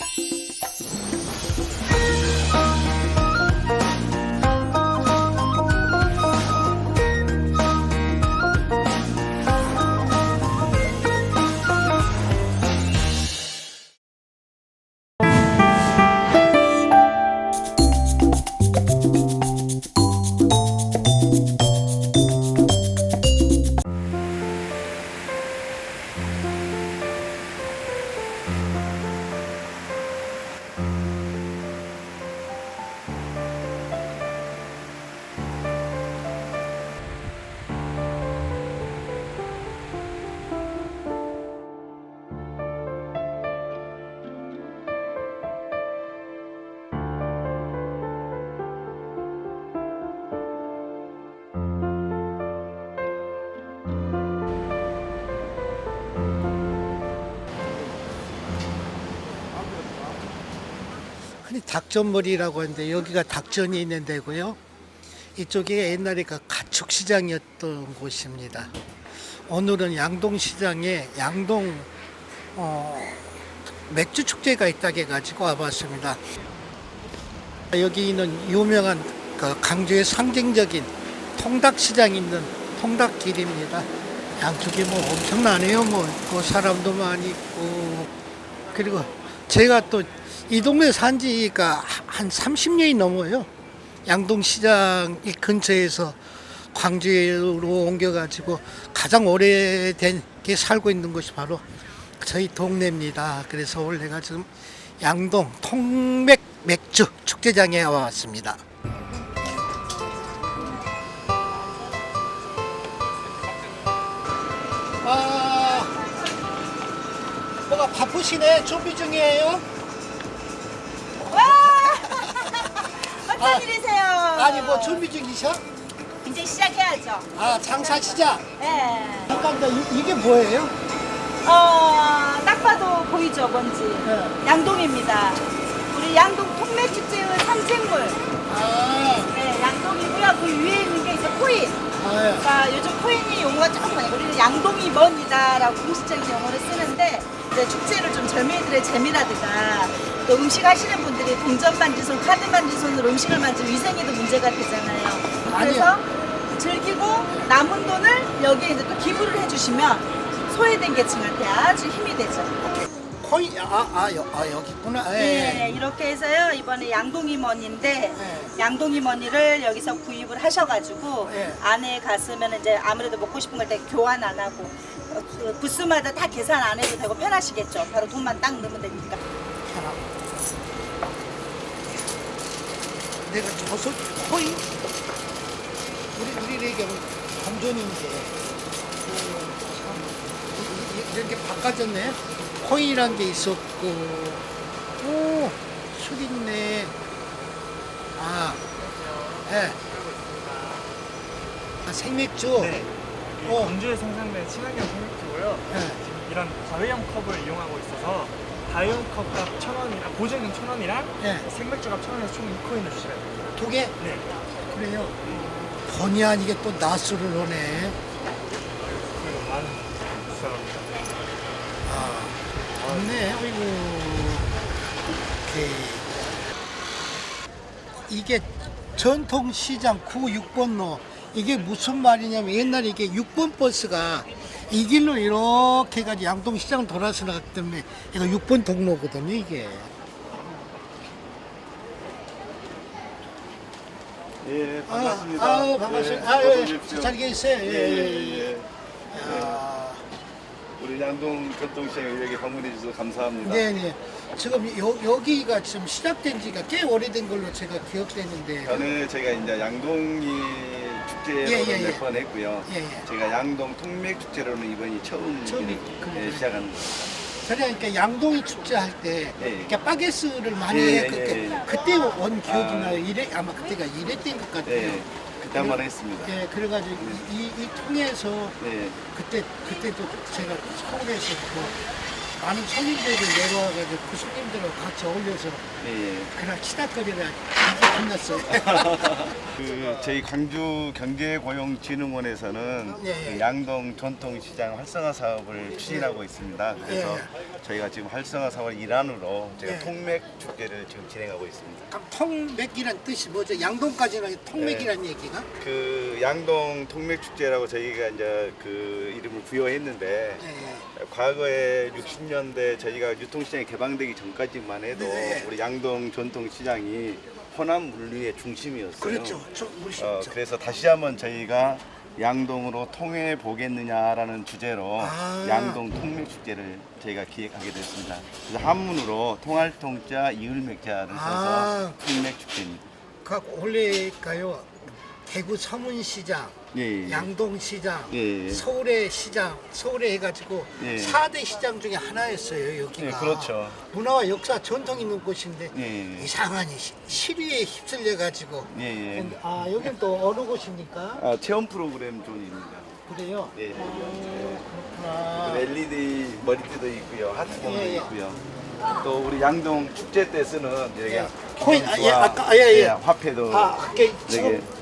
you 흔히 닭전머리라고 하는데 여기가 닭전이 있는 데고요. 이쪽이 옛날에 그 가축시장이었던 곳입니다. 오늘은 양동시장에 양동 어, 맥주 축제가 있다고 해가지고 와봤습니다. 여기 있는 유명한 그 강주의 상징적인 통닭시장 있는 통닭길입니다. 양쪽이 뭐 엄청나네요. 뭐, 그 사람도 많이 있고. 그리고 제가 또 이 동네 산 지가 한 30년이 넘어요. 양동시장 이 근처에서 광주로 옮겨가지고 가장 오래된 게 살고 있는 곳이 바로 저희 동네입니다. 그래서 오늘 내가 지금 양동 통맥 맥주 축제장에 와왔습니다. 아, 뭐가 바쁘시네. 준비 중이에요? 어떤 아, 일이세요? 아니 뭐 준비 중이셔? 이제 시작해야죠. 아 장사 시작. 네. 잠깐만 이- 이게 뭐예요? 어, 딱 봐도 보이죠, 뭔지. 네. 양동입니다. 우리 양동 통매축제의 상징물. 아, 네, 양동이고요. 그 위에 있는 게 이제 코인. 아 예. 그러니까 요즘 코인이 용어가 조금 많이 우리는 양동이 먼이다라고 공식적인 용어를 쓰는데 이제 축제를 좀 젊은이들의 재미라든가 또 음식 하시는 분들이 동전 만진 손, 카드 만진 손으로 음식을 만지면 위생에도 문제가 되잖아요. 그래서 즐기고 남은 돈을 여기에 이제 또 기부를 해주시면 소외된 계층한테 아주 힘이 되죠. 코인 아, 아, 여, 아 여기 있구나. 예. 네, 이렇게 해서요 이번에 양동이 머니인데 네. 양동이 머니를 여기서 구입을 하셔가지고 네. 안에 갔으면 이제 아무래도 먹고 싶은 걸때 교환 안 하고 어, 그 부스마다 다 계산 안 해도 되고 편하시겠죠. 바로 돈만 딱 넣으면 되니까. 하나. 내가 저서 코인 우리 우리에게 감전인데 그, 이- 이렇게 바꿔졌네. 코인이란 게 있었고, 오, 술 있네. 아, 예. 아, 생맥주. 네. 이 어. 광주에 생산된 친환경 생맥주고요. 예. 지금 이런 다회용 컵을 이용하고 있어서 다회용 컵값 천 원이랑 보증금 천 원이랑 예. 생맥주 값 천 원에서 총 2코인을 주시면 됩니다. 두 개? 네. 그래요. 본의 아니게 또 나스를 하네. 그리고 만 비싸갑니다. 아, 좋네. 어이구. 오케이. 이게 전통시장 9, 6번로. 이게 무슨 말이냐면 옛날에 이게 6번 버스가 이 길로 이렇게 해가지고 양동시장 돌아서 나갔기 때문에 이거 6번 동로거든요, 이게. 예, 아, 반갑습니다. 아, 반갑습니다. 아, 어서 예. 오십시오. 잘 계세요. 예, 예, 예, 예, 예. 야. 우리 양동 전통시장에 여기 방문해 주셔서 감사합니다. 네 네. 지금 여, 여기가 지금 시작된 지가 꽤 오래된 걸로 제가 기억되는데. 전에 저희가 이제 양동이 축제로는 예, 예, 예. 몇번 했고요. 예, 예. 제가 양동 통맥 축제로는 이번이 처음 처음이 예, 그래요. 시작하는 겁니다. 그러니까 양동이 축제 할 때 예, 예. 이렇게 바게스를 많이 예, 해. 예, 그, 예, 예. 그때 온 기억이 아. 나요. 이래 아마 그때가 때인 것 같아요. 네, 그때 한 번 했습니다. 예, 그래가지고 이, 이 통해서 네, 그때 그때도 제가 서울에서 그 많은 손님들이 내려와가지고 그 손님들하고 같이 어울려서 예, 예. 그날 아주 끝났어요. 그 저희 광주 경제고용진흥원에서는 예, 예. 그 양동 전통시장 활성화 사업을 추진하고 있습니다. 그래서 예. 저희가 지금 활성화 사업 일환으로 제가 예. 통맥 축제를 지금 진행하고 있습니다. 그럼 통맥이란 뜻이 뭐죠? 양동까지는 통맥이란 얘기가? 그 양동 통맥 축제라고 저희가 이제 그 이름을 부여했는데 예, 예. 과거에 60년 대 저희가 유통시장이 개방되기 전까지만 해도 네. 우리 양동 전통시장이 호남 물류의 중심이었어요. 그렇죠. 저 어, 그래서 다시 한번 저희가 양동으로 통해 보겠느냐라는 주제로 아. 양동 통맥 축제를 저희가 기획하게 됐습니다. 그래서 한문으로 통할 통자 이을 맥자를 써서 아. 통맥 축제입니다. 그 원래가요 대구 서문시장, 예, 예. 양동시장, 예, 예. 서울의 시장, 서울에 해가지고 예. 사 4대 시장 중에 하나였어요 여기가. 예, 그렇죠. 문화와 역사 전통 있는 곳인데 예, 예. 이상하니 시- 시류에 휩쓸려 가지고. 예, 예. 아 여긴 또 어느 곳입니까? 아, 체험 프로그램 존입니다. 그래요? 예. 아, LED 머리띠도 있고요, 하트봉도 예, 예. 있고요. 또 우리 양동 축제 때 쓰는 이렇게 예. 코인, 아, 예, 아까, 아, 예, 예. 화폐도 아, 이게 지금 네,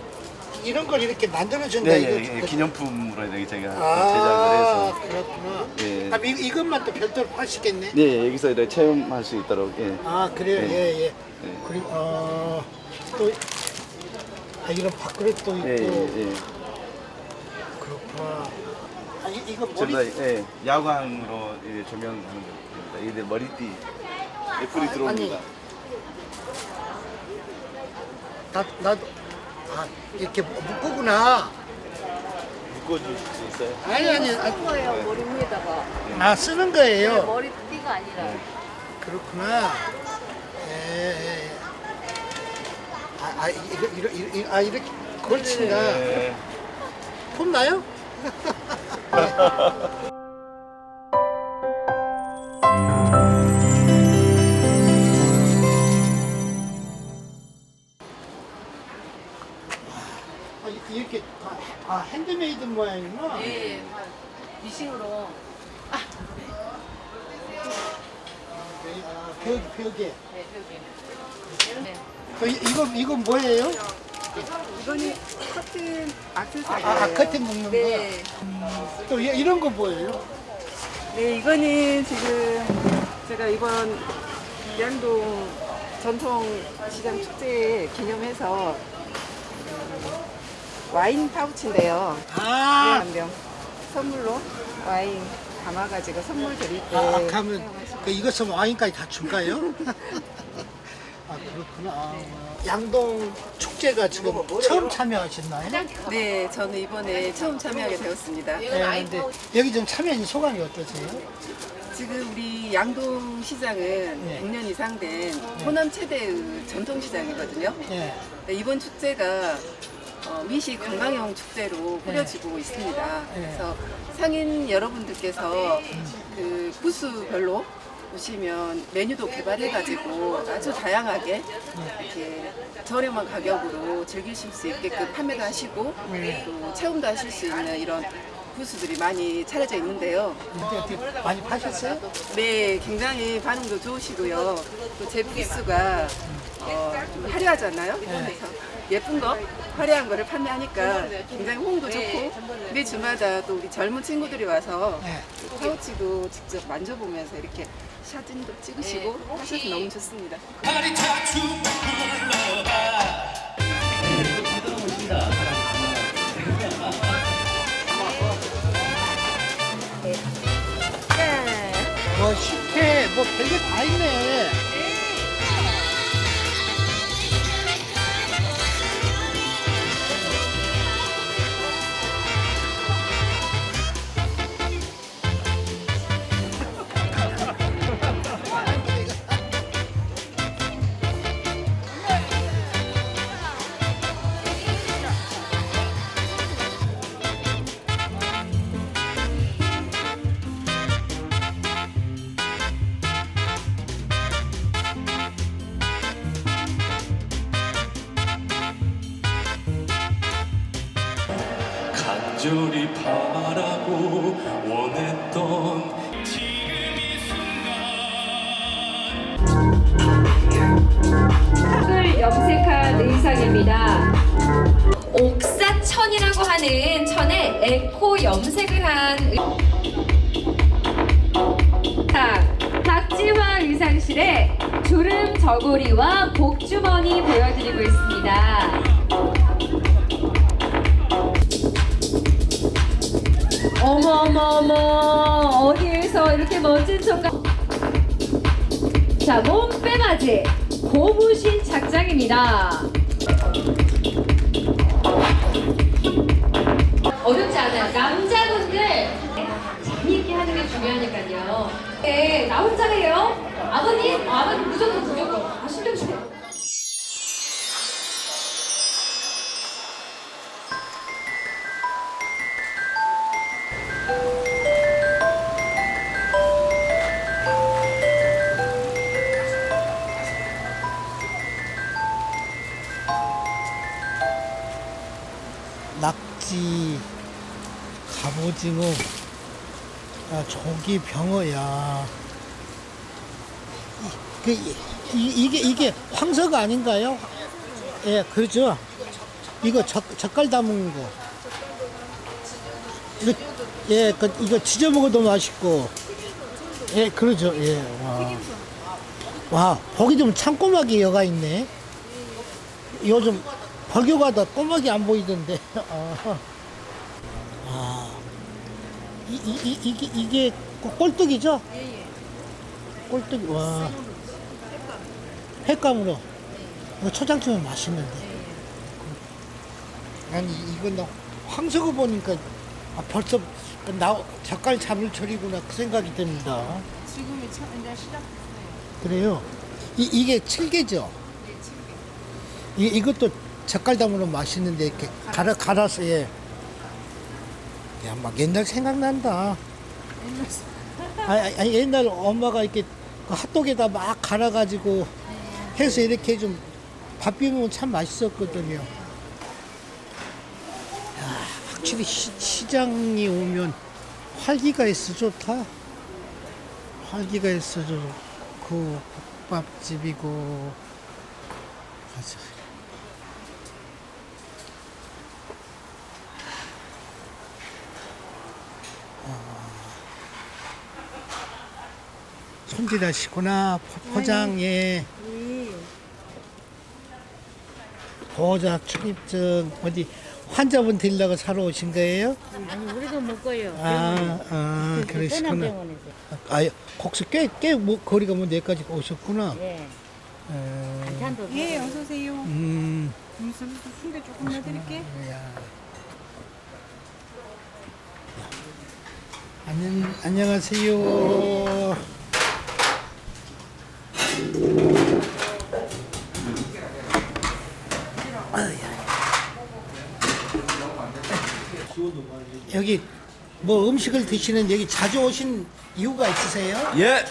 이런 걸 이렇게 만들어준다 네, 이거. 예, 예, 기념품으로 이렇게 제가 아, 제작을 해서 그렇구나. 예. 아, 이, 이것만 또 별도로 파시겠네. 네, 여기서 이렇게 체험할 수 있도록 예. 아, 그래요. 네. 예, 예. 네. 그리고 어, 또 아, 이런 밥그릇도 있고 예, 예, 예. 그렇구나. 아, 이, 이거 머리 전부 다 예, 야광으로 이제 조명하는 겁니다. 이게 머리띠 애플이 들어옵니다. 나 나도 아 이렇게 묶구나. 묶어줄 수 있어요? 아니 아니 아, 거예요 머리 위에다가 아 쓰는 거예요. 머리띠가 아니라 그렇구나. 예. 예. 아, 아 이거 이거 이거 아 이렇게 걸친다. 네. 폼 나요? 모양이구나. 예, 미싱으로 아, 벽 벽에. 네, 여기 네. 어, 이- 이거 이거 뭐예요? 이거는 커튼 아, 악세사리예요. 아 커튼 묶는 네. 거. 또 이- 이런 거 뭐예요? 네, 이거는 지금 제가 이번 양동 전통 시장 축제 기념해서 음, 와인 파우치인데요. 네, 아, 한 병 선물로 와인 담아가지고 선물 드릴 때 아, 아 사용하시면 그 이것은 와인까지 다 줄까요? 아 그렇구나. 아, 양동 축제가 지금 처음 참여하셨나요? 네, 저는 이번에 처음 참여하게 되었습니다. 네, 근데 여기 좀 참여한 소감이 어떠세요? 지금 우리 양동 시장은 네. 6년 이상 된 호남 최대의 전통 시장이거든요. 예. 네, 이번 축제가 어, 미식 관광형 축제로 꾸려지고 있습니다. 네. 그래서 상인 여러분들께서 그 부스별로 오시면 메뉴도 개발해가지고 아주 다양하게 이렇게 저렴한 가격으로 즐기실 수 있게끔 판매도 하시고 네. 또 체험도 하실 수 있는 이런 부스들이 많이 차려져 있는데요. 근데 어떻게 많이 파셨어요? 네, 굉장히 반응도 좋으시고요. 또 제 부스가 어, 좀 화려하잖아요. 그래서 예쁜 거, 화려한 거를 판매하니까 굉장히 호응도 좋고 매주마다 또 우리 젊은 친구들이 와서 네. 파우치도 직접 만져보면서 이렇게 사진도 찍으시고 하셔서 너무 좋습니다. 뭐 식혜 뭐 별게 다 있네. 어머 어머 어머 어디에서 이렇게 멋진 척가 자 몸빼바지 고무신 착장입니다. 어렵지 않아요. 남자분들 재미있게 하는 게 중요하니까요. 네, 나 혼자 해요. 아버님, 어, 아버님 무조건 무조건 갑오징어, 아, 조기 병어야. 이, 그, 이, 이게 이게 황석 아닌가요? 예, 그렇죠. 이거 젓, 젓갈 담은 거. 이거, 예, 그, 이거 지져 먹어도 맛있고. 예, 그러죠. 예, 와. 와, 거기 좀 참꼬막이 여가 있네. 요즘 벌교가다 꼬막이 안 보이던데. 아, 아. 이, 이, 이, 이게, 이게 꼴뚜기죠? 꼴뚜기, 와. 횟감으로. 이거 초장치면 맛있는데. 아니, 이건 나 황석어 보니까 아, 벌써 나 젓갈 잡을 철이구나 그 생각이 듭니다. 지금이 참 이제 시작. 그래요. 이, 이게 칠개죠? 이, 이것도 젓갈 담으면 맛있는데 이렇게 갈아, 갈아서 예. 야, 막 옛날 생각난다. 아니, 아니, 옛날 엄마가 이렇게 그 핫도그에다 막 갈아가지고 해서 이렇게 좀 밥 비우면 참 맛있었거든요. 야, 확실히 시, 시장이 오면 활기가 있어 좋다. 활기가 있어 좋고 국밥집이고 맞아. 손질하시구나 포- 포장에 보호자 출입증 어디 환자분 데리려고 사러 오신 거예요? 아니 우리도 먹어요. 아, 아 그러시구나. 병원에서. 아, 곡수 꽤꽤 뭐, 거리가 뭐 내까지 오셨구나. 예. 어, 반찬도 예, 어서 오세요. 음, 순대 조금 넣어드릴게. 야. 안녕, 안녕하세요. 여기 뭐 음식을 드시는 여기 자주 오신 이유가 있으세요? 예,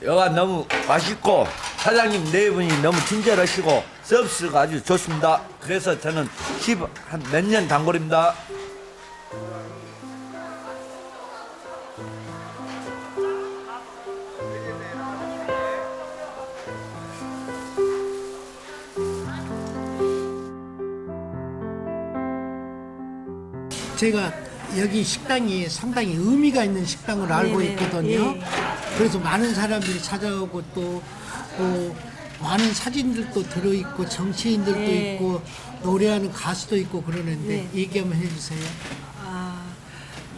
여가 너무 맛있고 사장님 네 분이 너무 친절하시고 서비스가 아주 좋습니다. 그래서 저는 10한 몇 년 단골입니다. 제가 여기 식당이 상당히 의미가 있는 식당으로 알고 네네. 있거든요. 예. 그래서 많은 사람들이 찾아오고 또, 또 많은 사진들도 들어있고 정치인들도 네. 있고 노래하는 가수도 있고 그러는데 네. 얘기 한번 해주세요. 아,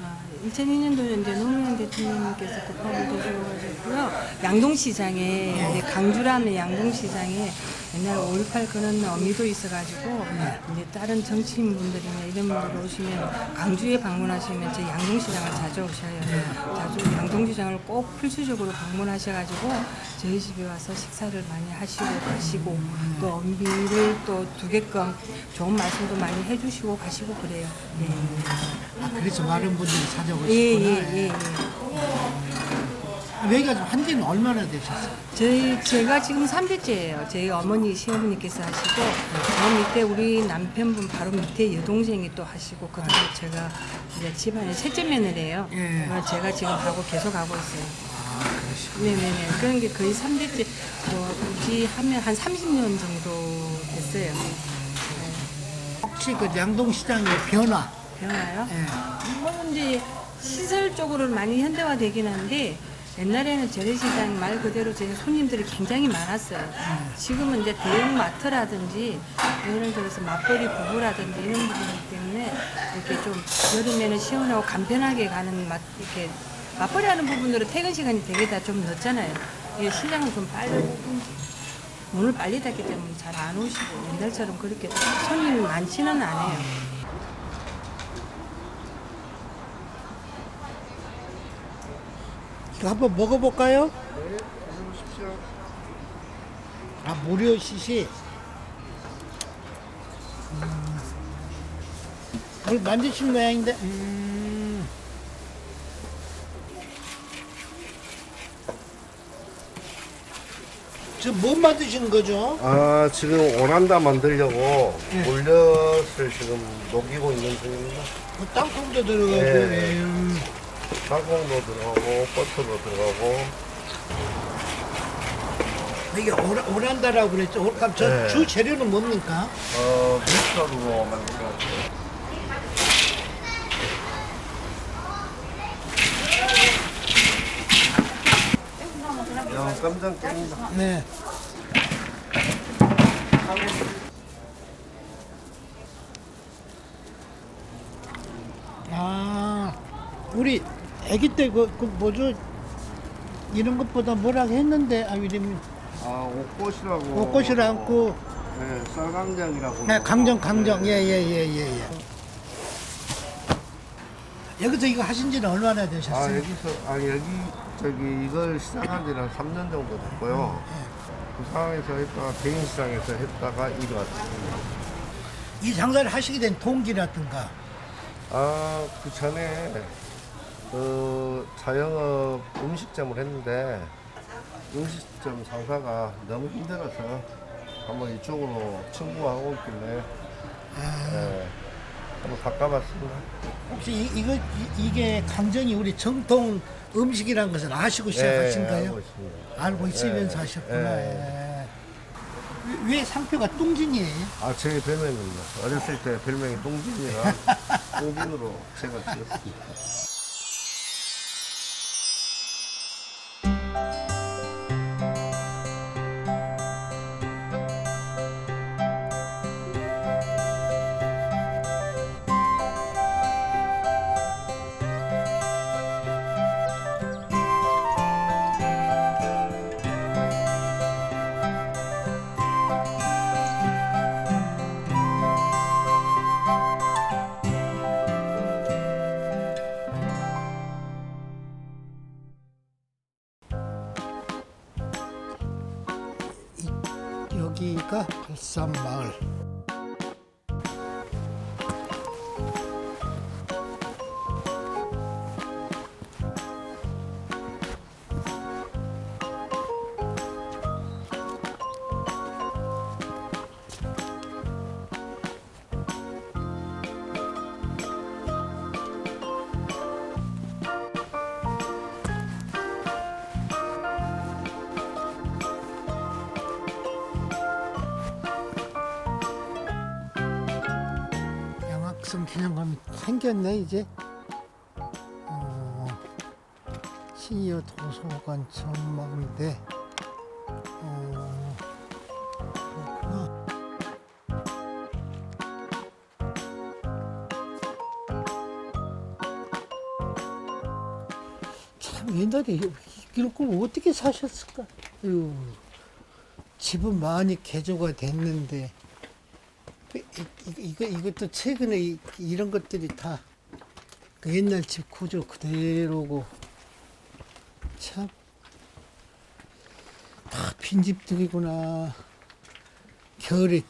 아, 2002년도 이제 노무현 대통령님께서 국밥을 드셔가지고요. 양동시장에, 이제 강주라면 양동시장에 옛날 5.18 그런 어미도 있어가지고 이제 다른 정치인 분들이나 이런 분들 오시면 강주에 방문하시면 제 양동시장을 자주 오셔요. 자주 양동시장을 꼭 필수적으로 방문하셔가지고 저희 집에 와서 식사를 많이 하시고 가시고 또 엄비를 또 두 개껌 좋은 말씀도 많이 해주시고 가시고 그래요. 아, 그래서 많은 분들이 찾아오시구나. 예, 예, 예, 예. 여기가 좀 한지는 얼마나 되셨어요? 저희 제가 지금 3대째예요. 저희 어머니 시어머니께서 하시고 저 밑에 우리 남편분 바로 밑에 여동생이 또 하시고 그다음에 제가 이제 집안의 셋째 며느리예요. 예. 제가 지금 하고 계속 하고 있어요. 아. 네네네. 그런 게 거의 3대째, 뭐, 유지하면 한 30년 정도 됐어요. 혹시 그 양동시장의 변화? 변화요? 예. 뭐 이제 시설적으로는 많이 현대화되긴 한데 옛날에는 재래시장 말 그대로 제 손님들이 굉장히 많았어요. 지금은 이제 대형 마트라든지 예를 들어서 맞벌이 부부라든지 이런 부분 때문에 이렇게 좀 여름에는 시원하고 간편하게 가는 맛 이렇게 맞벌이 하는 부분으로 퇴근 시간이 되게 다 좀 늦잖아요. 이 시장은 좀 빨리 문을 빨리 닫기 때문에 잘 안 오시고 옛날처럼 그렇게 손님이 많지는 않아요. 이거 한번 먹어볼까요? 네, 먹어보십시오. 아, 무료 시시. 음. 물 만드신 모양인데, 음. 지금 뭐 만드시는 거죠? 아 지금 오란다 만들려고 네. 물엿을 지금 녹이고 있는 중입니다. 뭐 땅콩도 들어가고, 네. 예, 음. 땅콩도 들어가고 버터도 들어가고 이게 오라, 오란다라고 그랬죠. 오- 그럼 저 네. 주 재료는 뭡니까? 어 밀가루로 같아요. 야 깜짝 깹니다. 네. 아, 우리 아기 때 그, 그 뭐죠? 이런 것보다 뭐라 했는데, 아, 이름이. 아 옷꽃이라고. 옷꽃을 안고, 네 쌀강정이라고. 네, 강정, 강정. 예, 예, 예, 예, 예. 여기서 이거 하신 지는 얼마나 아 되셨어요? 여기서 아 여기 저기 이걸 시작한 지는 한 3년 정도 됐고요. 그 상황에서 했다가 개인 시장에서 했다가 이리 왔습니다. 이 장사를 하시게 된 동기라든가, 아, 그 전에 그 자영업 음식점을 했는데 음식점 장사가 너무 힘들어서 한번 이쪽으로 친구하고 있길래 예, 한번 바꿔봤습니다. 혹시 이, 이거, 이, 게 강정이 우리 정통 음식이라는 것을 아시고 시작하신 예? 알고 있습니다. 알고 있으면서 예, 하셨구나. 예. 예. 왜 상표가 똥진이에요? 아, 제 별명입니다. 어렸을 때 별명이 똥진이라 똥진으로 제가 지었습니다. 여기가 발산마을. 이제. 어, 시니어 도서관 전망대. 어, 옛날에 이런 걸 어떻게 사셨을까? 아유, 집은 많이 개조가 됐는데 이- 이- 이거 이것도 최근에 이, 이런 것들이 다그 옛날 집 구조 그대로고 참 다 빈집들이구나. 겨울에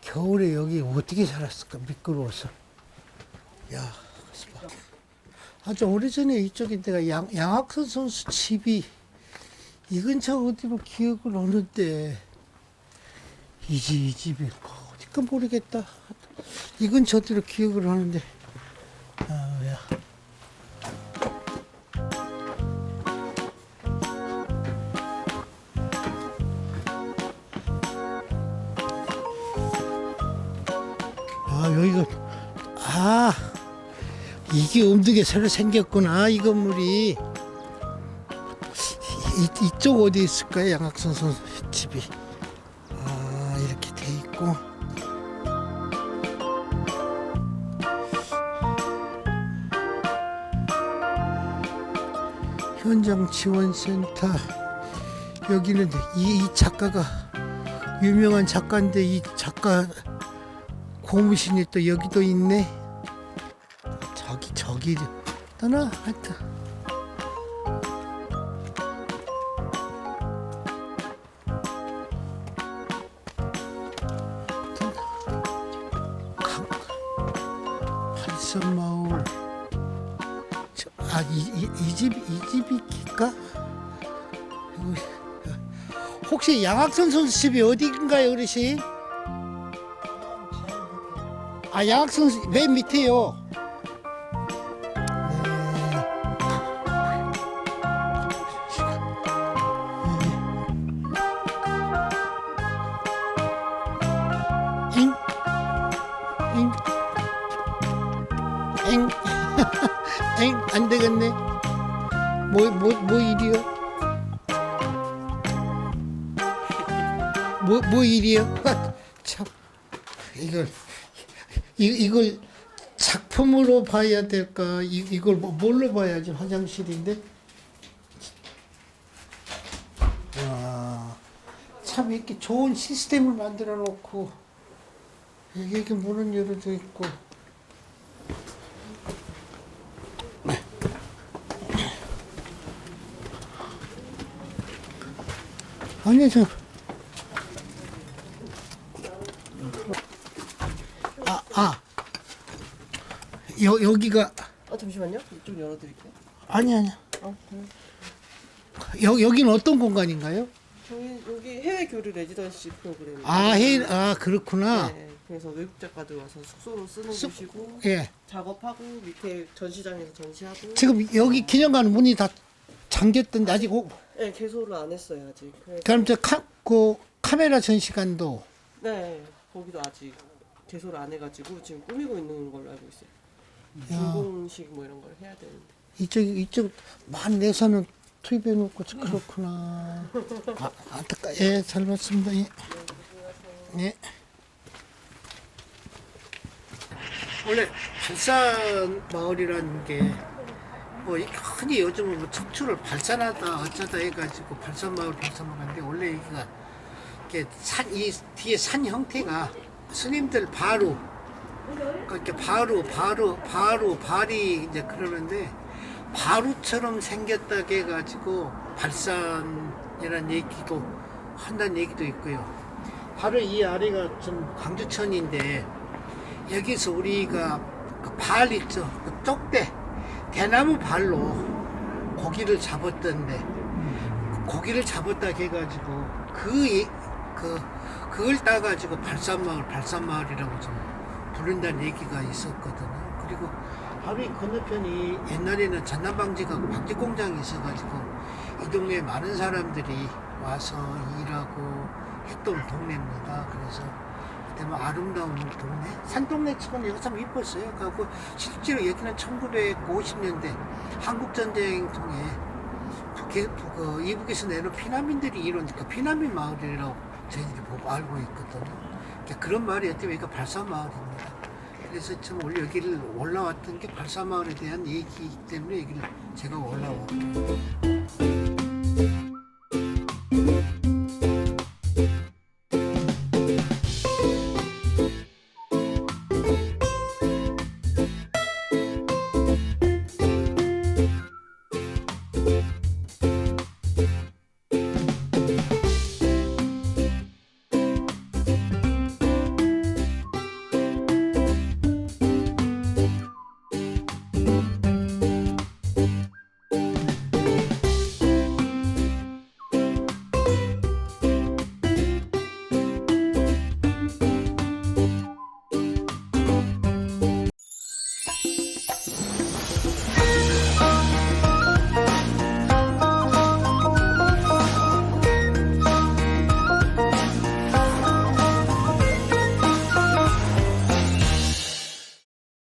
겨울에 여기 어떻게 살았을까 미끄러워서. 야. 아주 오래전에 이쪽에 내가 양, 양학선 선수 집이 이 근처 어디로 기억을 오는데 이 집, 이 집이 어디까 모르겠다. 이 근처 어디로 기억을 하는데 이게 음득에 새로 생겼구나. 이 건물이. 이, 이 쪽 어디 있을까요 양학선 선수 집이? 아 이렇게 돼 있고. 현장 지원센터. 여기는 이, 이 작가가 유명한 작가인데 이 작가 고무신이 또 여기도 있네. 저기 떠나 하여튼. 팔선마을 아이이 집이 집이 길까? 혹시 양학선 선수 집이 어디인가요, 어르신? 아, 양학선 선수 맨 밑에요. 뭐 일이요? 참, 이걸, 이, 이걸 작품으로 봐야 될까? 이, 이걸 뭐, 뭘로 봐야지? 화장실인데? 와, 참 이렇게 좋은 시스템을 만들어 놓고, 여기 이렇게 문은 열어져 있고, 아니, 저, 아, 아. 여, 여기가, 아 잠시만요. 좀 열어드릴게요. 아니, 아니. 아, 네. 여, 여기는 어떤 공간인가요? 저희 여기 해외 교류 레지던시 프로그램. 아, 해, 아, 그렇구나. 네, 그래서 외국 작가들 와서 숙소로 쓰는 숙- 곳이고 예. 작업하고 밑에 전시장에서 전시하고. 지금 여기 기념관 문이 다 잠겼던데, 아직, 오, 네, 개소를 안 했어요 아직. 그래서 그럼 저 카, 그 카메라 전시관도, 네, 거기도 아직 개소를 안 해가지고 지금 꾸미고 있는 걸로 알고 있어요. 야. 준공식 뭐 이런 걸 해야 되는데. 이쪽, 이쪽, 만 내선은 투입해 놓고, 그렇구나. 아, 안타까, 예, 잘 봤습니다. 예. 예. 원래 발산 마을이라는 게, 뭐, 이렇게 흔히 요즘은 뭐 척추를 발산하다, 어쩌다 해가지고 발산 마을, 발산 마을인데, 원래 여기가, 이렇게 산, 이 뒤에 산 형태가 스님들 바로, 그러니까 바로, 바로, 바로, 발이 이제 그러는데, 바루처럼 생겼다 해가지고 발산이라는 얘기도 한다는 얘기도 있고요. 바로 이 아래가 좀 강주천인데 여기서 우리가 그 발 있죠, 그 쪽대 대나무 발로 고기를 잡았던데 그 고기를 잡았다 해가지고 그, 이- 그 그걸 따가지고 발산마을 발산마을이라고 좀 부른다는 얘기가 있었거든요. 그리고 바로 이 건너편이 옛날에는 전남방지가 방지 공장이 있어가지고 이 동네에 많은 사람들이 와서 일하고 했던 동네입니다. 그래서 그때 뭐 아름다운 동네, 산동네 치고는 여기 참 이뻤어요. 그래갖고 실제로 여기는 1950년대 한국전쟁 통해 북해, 그 이북에서 내놓은 피난민들이 이룬 그 피난민 마을이라고 저희들이 보고 알고 있거든요. 그러니까 그런 마을이었기 때문에 여기가 발사마을입니다. 그래서 참 원래 여기를 올라왔던 게 발사마을에 대한 얘기이기 때문에 여기를 제가 올라왔고